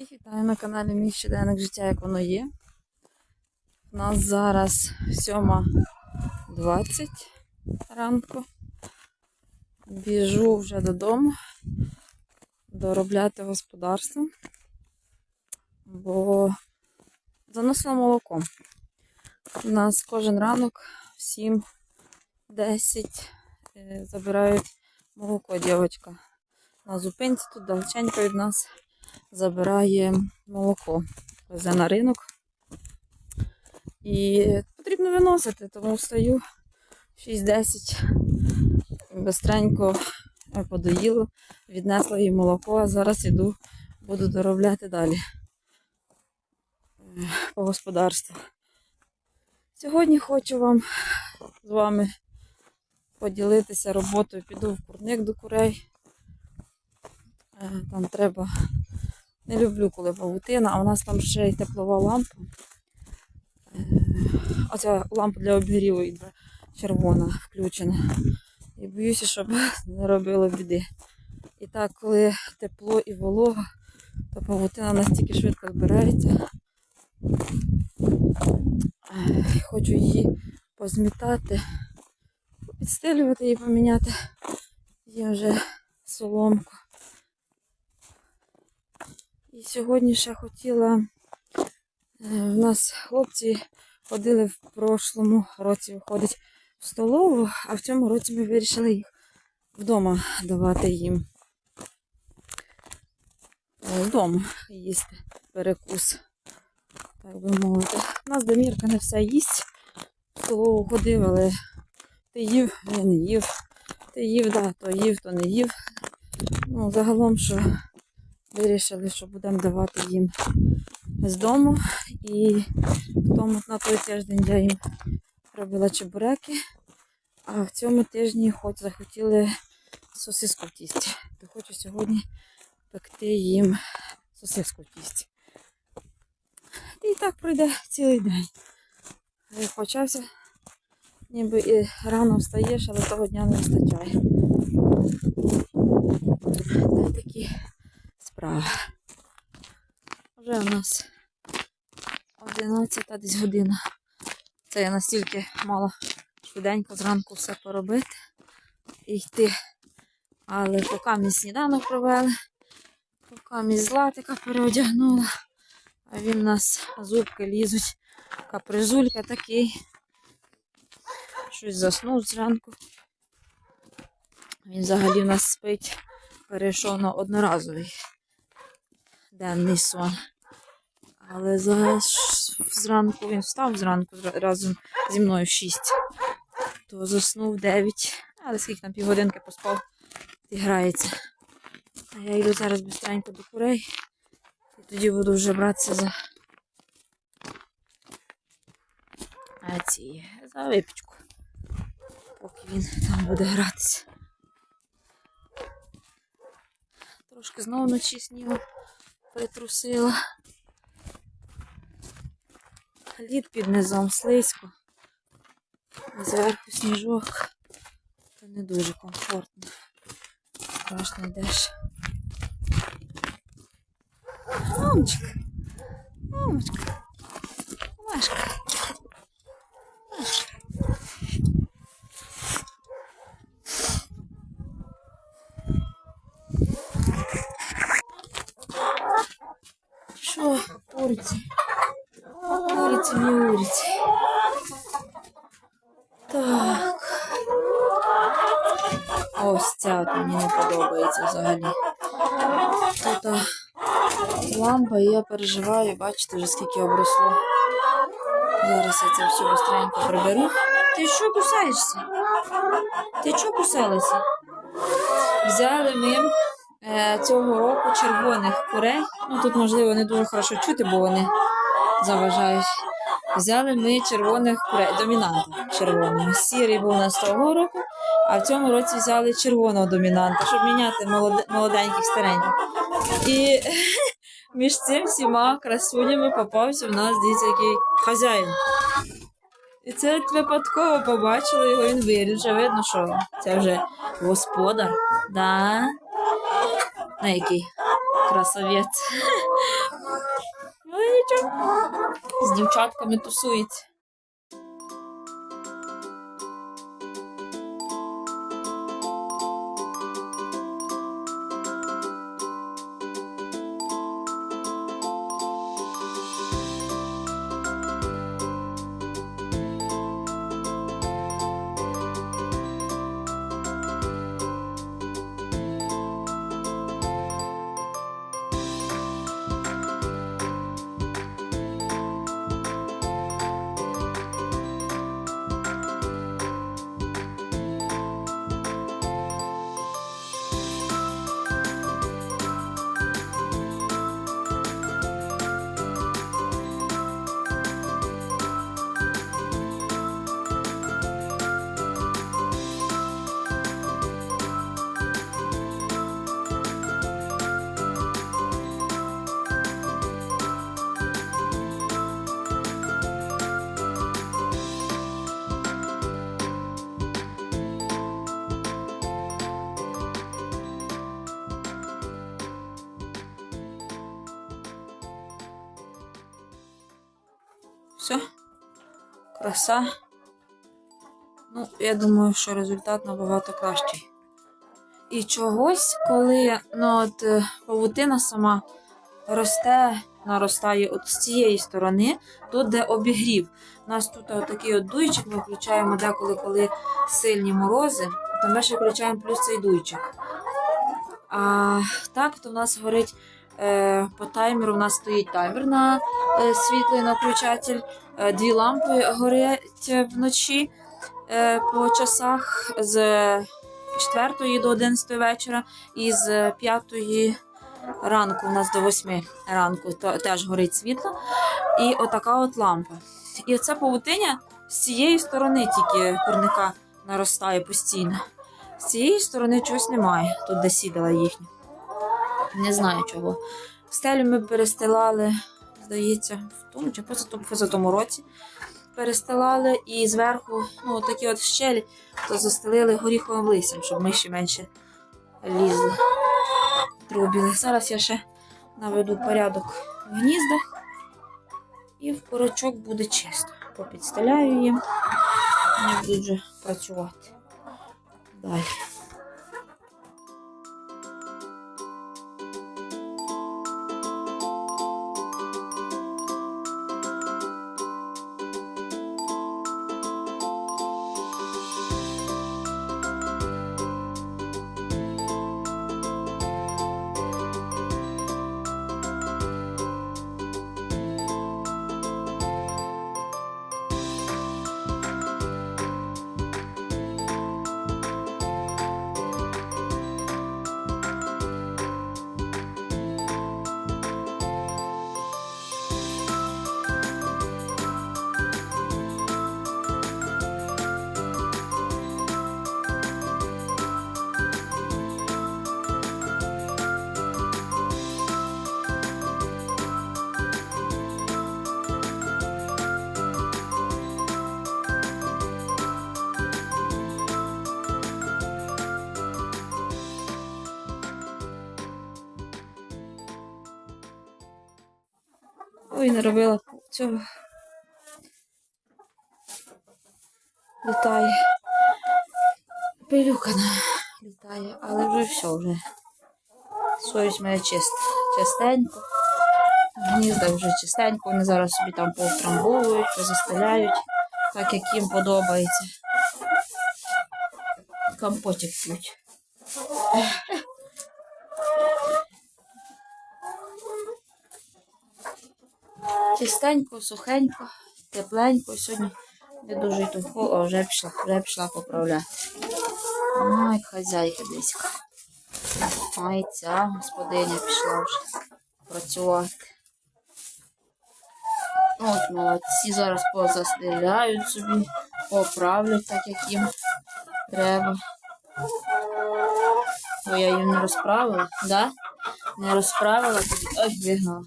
Всіх вітаю на каналі Мій щоденник життя, як воно є. У нас зараз 7.20 ранку. Біжу вже додому доробляти господарство, бо заносила молоко. У нас кожен ранок в 7-10 е, забирають молоко дівчинка. На зупинці тут далеченько від нас забирає молоко, везе на ринок. І потрібно виносити, тому встаю 6-10, бистренько подоїла, віднесла їй молоко, а зараз іду, буду доробляти далі е, по господарству. Сьогодні хочу вам з вами поділитися роботою. Піду в курник до курей. Е, Там треба не люблю, коли павутина, а у нас там ще й теплова лампа. Е, Оця лампа для обігріву йде червона включена. І боюся, щоб не робило біди. І так, коли тепло і волога, то павутина настільки швидко збирається. Е, Хочу її позмітати, підстелювати її поміняти. Є вже соломку. І сьогодні ще хотіла. е, В нас хлопці ходили в прошлому році, виходить в столову, а в цьому році ми вирішили їх вдома давати їм. е, Вдома їсти перекус, так би мовити. У нас Демірка не все їсть. В столову ходив, але ти їв, я не їв. Ти їв, да, то їв, то не їв. Ну, загалом, що вирішили, що будемо давати їм з дому. І тому на той тиждень я їм робила чебуреки, а в цьому тижні хоч захотіли сосиску в тісті. То хочу сьогодні пекти їм сосиску в тісті. І так пройде цілий день. Почався, ніби і рано встаєш, але того дня не вистачає. Та такі справи. Вже у нас 11 десь година. Це я настільки мала швиденько зранку все поробити і йти. Але поки мій сніданок провели, поки мій златика переодягнула, а він у нас зубки лізуть. Капризулька такий. Щось заснув зранку. Він взагалі в нас спить, перейшов на одноразовий денний сон. Але за... зранку він встав зранку разом зі мною в 6. То заснув 9. Але скільки там півгодинки поспав і грається. А я йду зараз быстренько до курей. І тоді буду вже братися за, а ці, за випічку. Поки він там буде гратися. Трошки знову вночі снігу притрусила. Лід під низом слизько. Зверху сніжок. Це не дуже комфортно. Страшно йдеш. Мамочка. Мамочка. Машка. Машка. Що, куриці? Куриці, мюриці. Так. Ось ця от мені не подобається взагалі. Тут лампа, і я переживаю, бачите, вже скільки обросло. Зараз я це все быстренько приберу. Ти що кусаєшся? Ти що кусалася? Взяли ми е, цього року червоних курей. Ну тут, можливо, не дуже хорошо чути, бо вони заважають. Взяли ми червоних курей, домінанта червоного. Сірий був у нас того року, а в цьому році взяли червоного домінанта, щоб міняти молоденьких стареньких. І між цим всіма красунями попався в нас дивіться, який хазяїн. І це випадково побачили його, він виріс. Вже видно, що це вже господар. Да. На який? Красавець. Ну нічого. З дівчатками тусується. Краса. Ну, я думаю, що результат набагато кращий. І чогось, коли ну, от, е, павутина сама росте, наростає от з цієї сторони, тут де обігрів. У нас тут отакий от дуйчик, ми включаємо деколи, коли сильні морози, то ми ще включаємо плюс цей дуйчик. А так, то в нас горить по таймеру, у нас стоїть таймер на е, світлий на. Е, Дві лампи горять вночі е, по часах з 4 до 11 вечора і з 5 ранку, у нас до 8 ранку теж горить світло. І отака от лампа. І оце павутиння з цієї сторони тільки курника наростає постійно. З цієї сторони чогось немає, тут де сідала їхня. Не знаю чого. Стелю ми перестилали, здається, в тому чи позатому, позатому році. Перестилали і зверху, ну, такі от щелі, то застелили горіховим листям, щоб миші менше лізли. Трубіли. Зараз я ще наведу порядок в гніздах. І в порочок буде чисто. Попідстеляю їм. Вони будуть вже працювати. Далі. Ой, не робила цього. Літає. Пилюка на- літає, але вже все вже. Совість моя чиста. Чистенько. Гнізда вже чистенько. Вони зараз собі там повтрамбовують, позастеляють, так як їм подобається. Компотик п'ють. Чистенько, сухенько, тепленько. Сьогодні не дуже тухо, а вже пішла, вже пішла поправляти. Ой, хазяйка десь. Ой, ця господиня пішла вже працювати. От молодці, зараз позастеляють собі, поправлять так, як їм треба. Бо я їм не розправила, да? Не розправила, тоді ой, вигнала.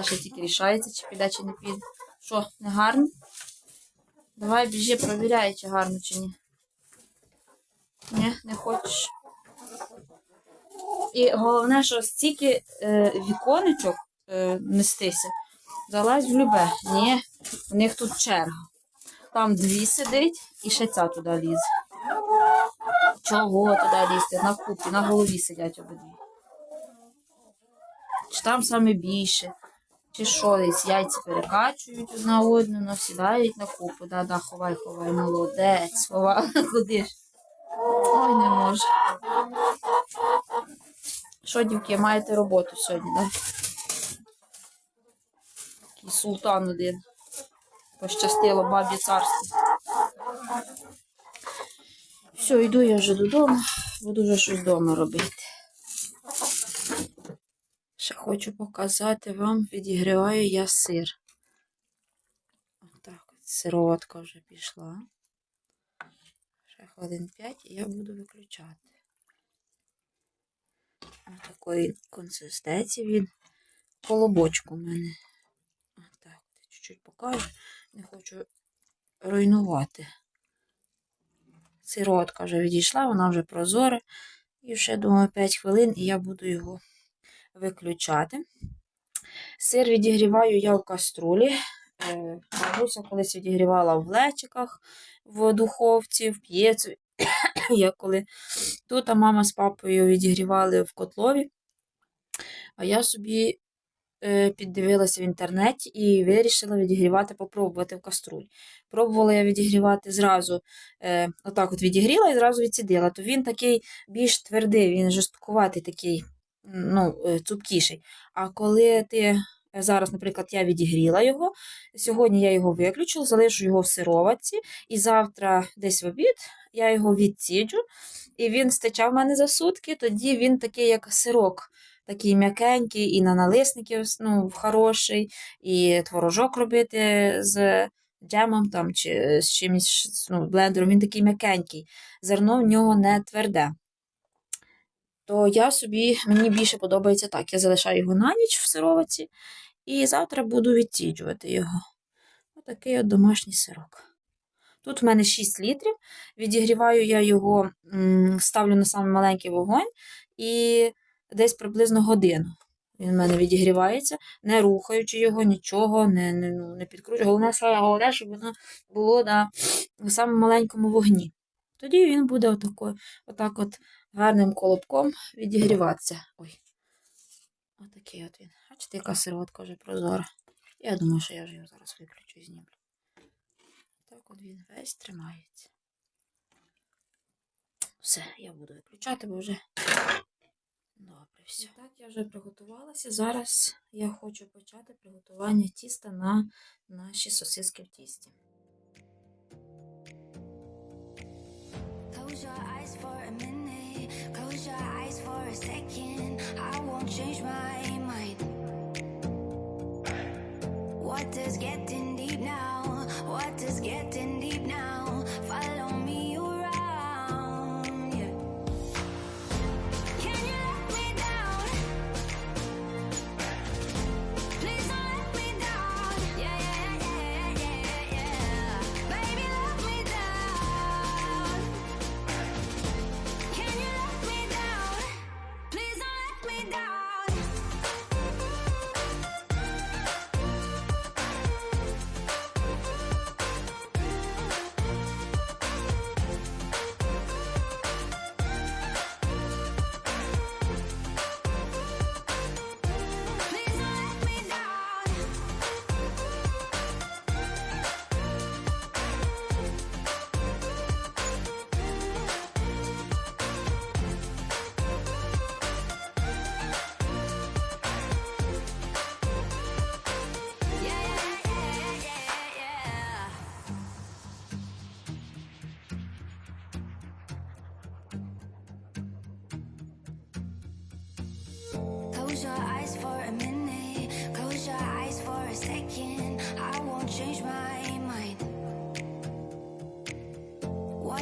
Ще тільки рішається, чи піде, чи не піде. Що, не гарно? Давай біжи, провіряй, чи гарно, чи ні. Ні, не хочеш. І головне, що стільки е, віконечок е, нестися, залазь в любе. Ні, у них тут черга. Там дві сидить і ще ця туди лізе. Чого туди лізти? На купі, на голові сидять обидві. Чи там саме більше, чи що десь яйця перекачують одна одну, насідають на купу. Да-да, ховай, ховай, молодець, ховай, куди ж? Ой, не можу. Що, дівки, маєте роботу сьогодні? Да? Такий султан один. Пощастило бабі царство. Все, йду я вже додому, буду вже щось вдома робити. Хочу показати вам, відігріваю я сир. Отак, от сироватка вже пішла. Ще хвилин 5 і я буду виключати. Ось такої консистенції він колобочку в мене. Отак, чуть-чуть покажу. Не хочу руйнувати. Сиротка вже відійшла, вона вже прозора. І ще, думаю, 5 хвилин і я буду його виключати. Сир відігріваю я в каструлі. Е, Бабуся колись відігрівала в лечиках, в духовці, в п'єцу. Я коли тут а мама з папою відігрівали в котлові, а я собі е, піддивилася в інтернеті і вирішила відігрівати, попробувати в каструлі. Пробувала я відігрівати зразу, е, отак от відігріла і зразу відсідила. То він такий більш твердий, він жорсткуватий такий, ну, е, цупкіший. А коли ти зараз, наприклад, я відігріла його, сьогодні я його виключу, залишу його в сироватці, і завтра десь в обід я його відсіджу, і він стече в мене за сутки, тоді він такий, як сирок. Такий м'якенький, і на налисники ну, хороший, і творожок робити з джемом там, чи з чимось ну, блендером, він такий м'якенький. Зерно в нього не тверде. То я собі, мені більше подобається так. Я залишаю його на ніч в сироваці, і завтра буду відсіджувати його. Отакий от домашній сирок. Тут в мене 6 літрів. Відігріваю я його, ставлю на самий маленький вогонь і десь приблизно годину. Він в мене відігрівається, не рухаючи його, нічого, не не, ну, не підкручую. Головне, головне, щоб воно було на самому маленькому вогні. Тоді він буде отако, отак от гарним колобком відігріватися. Ой. Отакий от він. Бачите, яка сироватка вже прозора. Я думаю, що я вже його зараз виключу і знімлю. Так от він весь тримається. Все, я буду виключати, бо вже добре все. так, я вже приготувалася. Зараз я хочу почати приготування тіста на наші сосиски в тісті. Close your eyes for a minute. Close your eyes for a second. I won't change my mind. What does getting deep now? What does getting deep now? Follow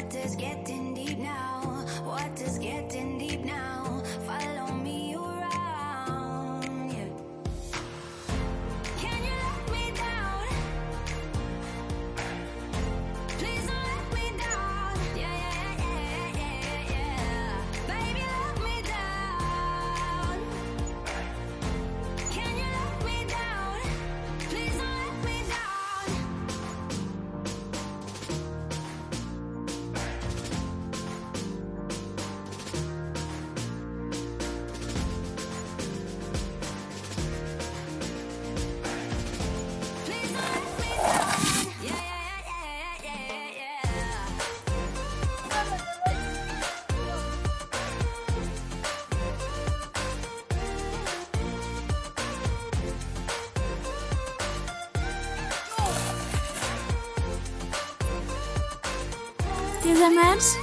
What does getting deep now? What does getting deep now? Follow me lads?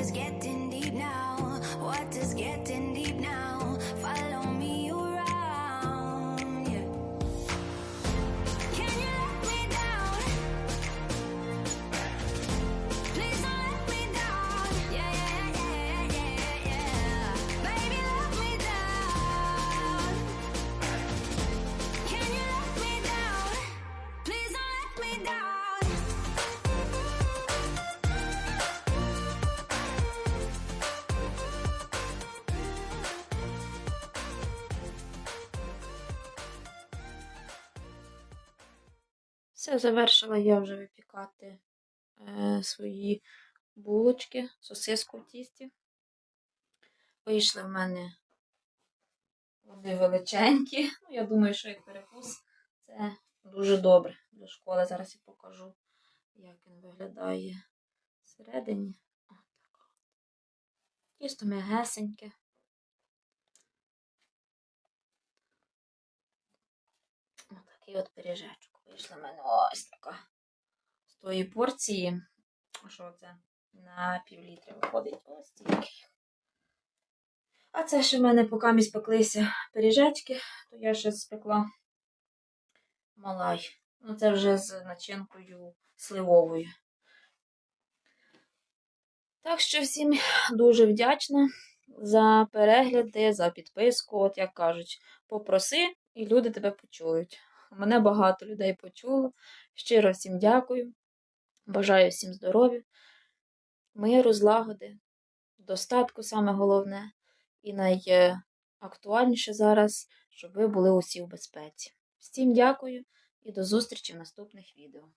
is getting Все, завершила я вже випікати е, свої булочки, сосиску в тісті. Вийшли в мене вони величенькі. Ну, Я думаю, що як перекус це дуже добре до школи. Зараз я покажу, як він виглядає всередині. Тісто м'ягесеньке. Отакий от пиріжечок вийшла в мене ось така. З тої порції, що це? На пів літра виходить ось тільки. А це ще в мене поки місь спеклися пиріжечки, то я ще спекла малай. Ну, це вже з начинкою сливовою. Так що всім дуже вдячна за перегляди, за підписку. От, як кажуть, попроси, і люди тебе почують. Мене багато людей почуло. Щиро всім дякую. Бажаю всім здоров'я, миру, злагоди, достатку саме головне. І найактуальніше зараз, щоб ви були усі в безпеці. Всім дякую і до зустрічі в наступних відео.